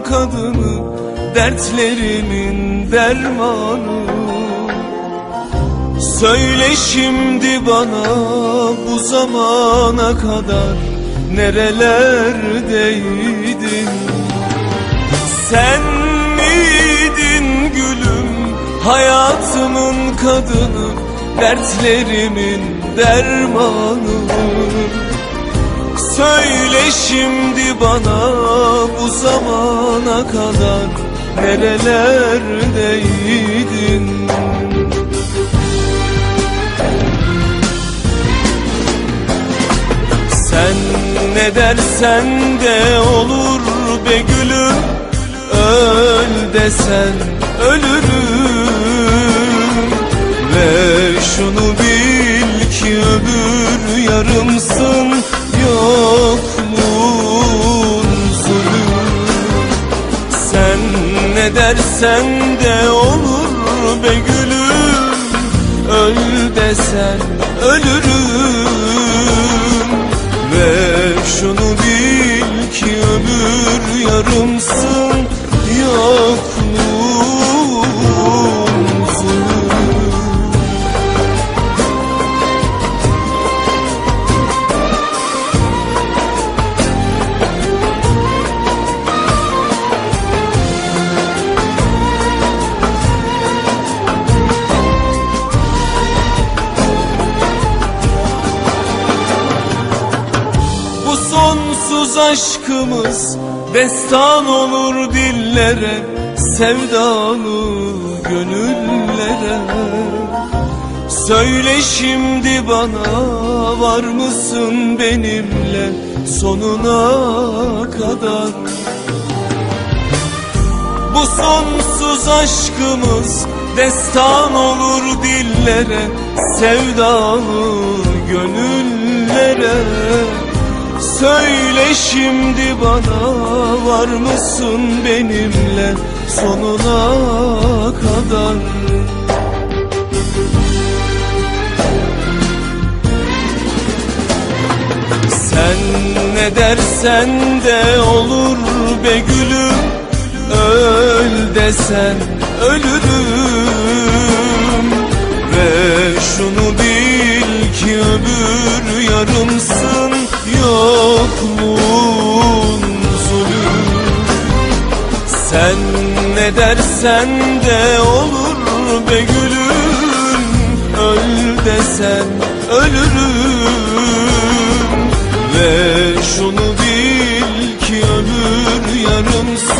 kadını Dertlerimin dermanı. Söyle şimdi bana bu zamana kadar nerelerdeydin? Sen miydin gülüm hayatımın kadını Dertlerimin dermanı şimdi bana bu zamana kadar nerelerdeydin? Sen ne dersen de olur be gülüm Öl desen ölürüm ne dersen de olur be gülüm. Öl desen ölürüm. Ve şunu bil ki öbür yarımsın. Yokluğun sonsuz aşkımız destan olur dillere Sevdalı gönüllere. Söyle şimdi bana var mısın benimle sonuna kadar? Bu sonsuz aşkımız destan olur dillere Sevdalı gönüllere Söyle şimdi bana var mısın benimle sonuna kadar? Sen ne dersen de olur be gülüm Öl desen ölürüm. Ve şunu bil ki öbür yarımsın Sen ne dersen de olur be gülüm Öl desen ölürüm. Ve şunu bil ki ömür yarımsın